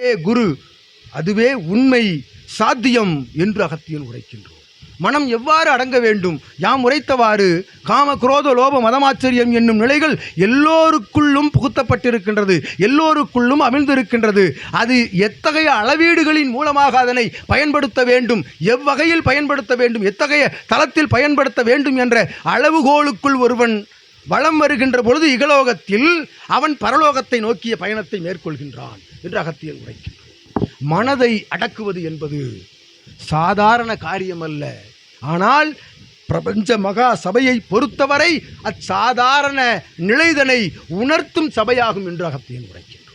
அதே குரு அதுவே உண்மை சாத்தியம் என்று அகத்தியன் உரைக்கின்றோம். மனம் எவ்வாறு அடங்க வேண்டும்? யாம் உரைத்தவாறு காம குரோத லோப மதமாச்சரியம் என்னும் நிலைகள் எல்லோருக்குள்ளும் புகுத்தப்பட்டிருக்கின்றது எல்லோருக்குள்ளும் அமிழ்ந்திருக்கின்றது. அது எத்தகைய அளவீடுகளின் மூலமாக அதனை பயன்படுத்த வேண்டும்? எவ்வகையில் பயன்படுத்த வேண்டும்? எத்தகைய தளத்தில் பயன்படுத்த வேண்டும்? என்ற அளவுகோலுக்குள் ஒருவன் வலம் வருகின்ற பொழுது இகலோகத்தில் அவன் பரலோகத்தை நோக்கிய பயணத்தை மேற்கொள்கின்றான் என்று அகத்தியல் உரைக்கின்றான். மனதை அடக்குவது என்பது சாதாரண காரியம் அல்ல ஆனால் பிரபஞ்ச மகா சபையை பொறுத்தவரை அச்சாதாரண நிலைதனை உணர்த்தும் சபையாகும் என்று அகத்தியன் உரைக்கின்றோம்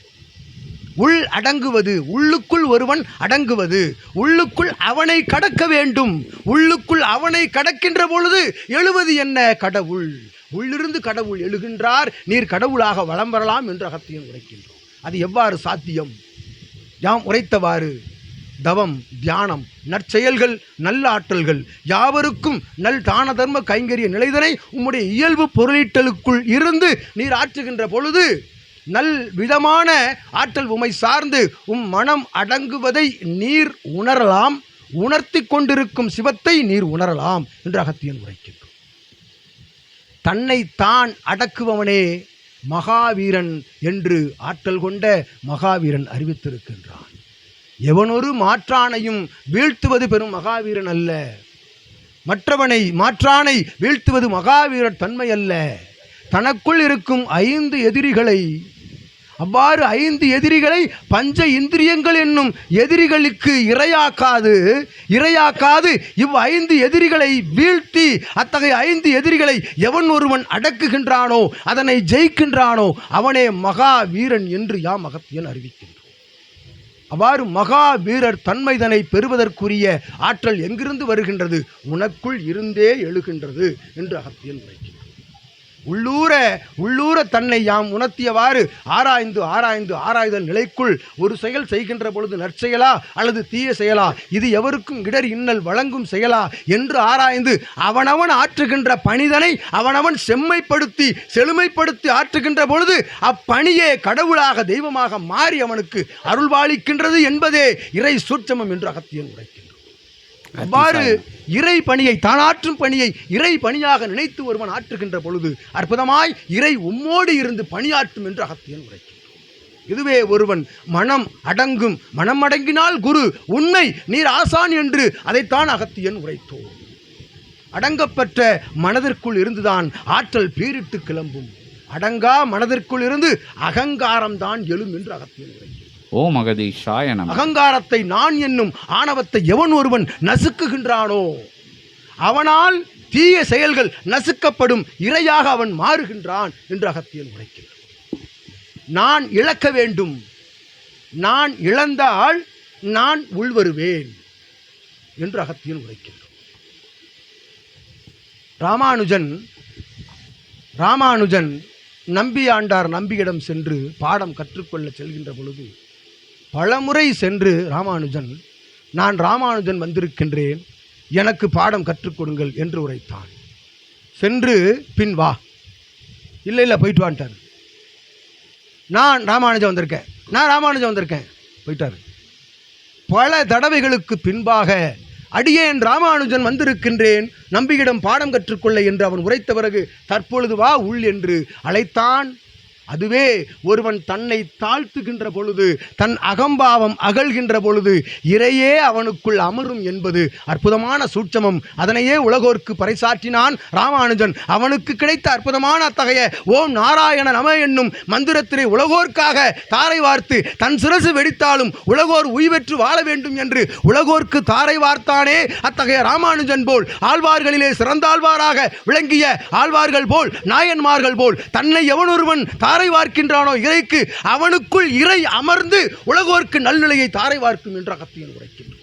உள் அடங்குவது உள்ளுக்குள் ஒருவன் அடங்குவது. உள்ளுக்குள் அவனை கடக்க வேண்டும். உள்ளுக்குள் அவனை கடக்கின்ற பொழுது எழுவது என்ன? கடவுள். உள்ளிருந்து கடவுள் எழுகின்றார். நீர் கடவுளாக வலம் வரலாம் என்று அகத்தியம் உரைக்கின்றோம். அது எவ்வாறு சாத்தியம்? யாம் உரைத்தவாறு. தவம் தியானம் நற்செயல்கள் நல்ல ஆற்றல்கள் யாவருக்கும் நல் தான தர்ம கைங்கரிய நிலைதனை உம்முடைய இயல்பு பொருளீட்டலுக்குள் இருந்து நீர் ஆற்றுகின்ற பொழுது நல் விதமான ஆற்றல் உமை சார்ந்து உம் மனம் அடங்குவதை நீர் உணரலாம். உணர்த்தி கொண்டிருக்கும் சிவத்தை நீர் உணரலாம் என்று அகத்தியன் உரைக்கின்றோம் தன்னை தான் அடக்குபவனே மகாவீரன் என்று ஆற்றல் கொண்ட மகாவீரன் அறிவித்திருக்கின்றான். எவனொரு மாற்றானையும் வீழ்த்துவது பெரும் மகாவீரன் அல்ல. மற்றவனை மாற்றானை வீழ்த்துவது மகாவீரர் தன்மை அல்ல தனக்குள் இருக்கும் ஐந்து எதிரிகளை அவ்வாறு ஐந்து எதிரிகளை பஞ்ச இந்திரியங்கள் என்னும் எதிரிகளுக்கு இரையாக்காது இரையாக்காது. இவ் ஐந்து எதிரிகளை வீழ்த்தி அத்தகைய ஐந்து எதிரிகளை எவன் ஒருவன் அடக்குகின்றானோ அதனை ஜெயிக்கின்றானோ அவனே மகா வீரன் என்று யாம் மகத்தியன் அறிவிக்கின்றான். அவ்வாறு மகா வீரர் தன்மைதனை பெறுவதற்குரிய ஆற்றல் எங்கிருந்து வருகின்றது? உனக்குள் இருந்தே எழுகின்றது என்று அகத்தியன் உரைக்கின்றார் உள்ளூர உள்ளூர தன்னை யாம் உணர்த்தியவாறு ஆராய்ந்து ஆராய்ந்து ஆராய்தல் நிலைக்குள் ஒரு செயல் செய்கின்ற பொழுது நற்செயலா அல்லது தீய செயலா? இது எவருக்கும் இடர் இன்னல் வழங்கும் செயலா? என்று ஆராய்ந்து அவனவன் ஆற்றுகின்ற பணிதனை அவனவன் செம்மைப்படுத்தி செழுமைப்படுத்தி ஆற்றுகின்ற பொழுது அப்பணியே கடவுளாக தெய்வமாக மாறி அவனுக்கு அருள்வாளிக்கின்றது என்பதே இறை சூட்சமம் என்று அகத்தியன் உரைக்கின்றான் அவ்வாறு இறை பணியை தானாற்றும் பணியை இறை பணியாக நினைத்து ஒருவன் ஆற்றுகின்ற பொழுது அற்புதமாய் இறை உம்மோடு இருந்து பணியாற்றும் என்று அகத்தியன் உரைக்கின்றோம் இதுவே ஒருவன் மனம் அடங்கும் மனம் அடங்கினால் குரு உண்மை நீர் ஆசான் என்று அதைத்தான் அகத்தியன் உரைத்தோம். அடங்கப்பெற்ற மனதிற்குள் இருந்துதான் ஆற்றல் பீரிட்டு கிளம்பும். அடங்கா மனதிற்குள் இருந்து அகங்காரம்தான் எழும் என்று அகத்தியன் உரைக்கின்றான். ஓ மகதீஷாய நம. அகங்காரத்தை நான் என்னும் ஆணவத்தை எவன் ஒருவன் நசுக்குகின்றானோ? அவனால் தீய செயல்கள் நசுக்கப்படும் இரையாக அவன் மாறுகின்றான் என்று அகத்தியன் உரைக்கிறான் நான் இழக்க வேண்டும். நான் இழந்தால் நான் உள்வருவேன் என்று அகத்தியன் உரைக்கின்றான். ராமானுஜன் ராமானுஜன் நம்பியாண்டார் நம்பியிடம் சென்று பாடம் கற்றுக்கொள்ள செல்கின்ற பொழுது பலமுறை சென்று ராமானுஜன் நான் ராமானுஜன் வந்திருக்கின்றேன் எனக்கு பாடம் கற்றுக் கொடுங்கள் என்று உரைத்தான். சென்று பின் வா. இல்லை இல்லை போயிட்டு வான்ட்டார் நான் ராமானுஜன் வந்திருக்கேன் நான் ராமானுஜன் வந்திருக்கேன் போயிட்டார். பல தடவைகளுக்கு பின்பாக அடியேன் ராமானுஜன் வந்திருக்கின்றேன் நம்பியிடம் பாடம் கற்றுக்கொள்ள என்று அவன் உரைத்த பிறகு தற்பொழுது வா உள் என்று அழைத்தான். அதுவே ஒருவன் தன்னை தாழ்த்துகின்ற பொழுது தன் அகம்பாவம் அகழ்கின்ற பொழுது இறையே அவனுக்குள் அமரும் என்பது அற்புதமான சூட்சமம். அதனையே உலகோர்க்கு பறைசாற்றினான் ராமானுஜன். அவனுக்கு கிடைத்த அற்புதமான அத்தகைய ஓம் நாராயண நம என்னும் மந்திரத்தினை உலகோர்க்காக தாரை வார்த்து தன் சிரசு வெடித்தாலும் உலகோர் உய்வெற்று வாழ வேண்டும் என்று உலகோர்க்கு தாரை வார்த்தானே அத்தகைய ராமானுஜன் போல் ஆழ்வார்களிலே சிறந்தாழ்வாராக விளங்கிய ஆழ்வார்கள் போல் நாயன்மார்கள் போல் தன்னை எவனொருவன் தாரை வார்க்கின்றானோ இறைக்கு அவனுக்குள் இறை அமர்ந்து உலகோர்க்கு நல்நிலையை தாரை வார்க்கும் என்று அகத்தியன் உரைக்கின்றான்.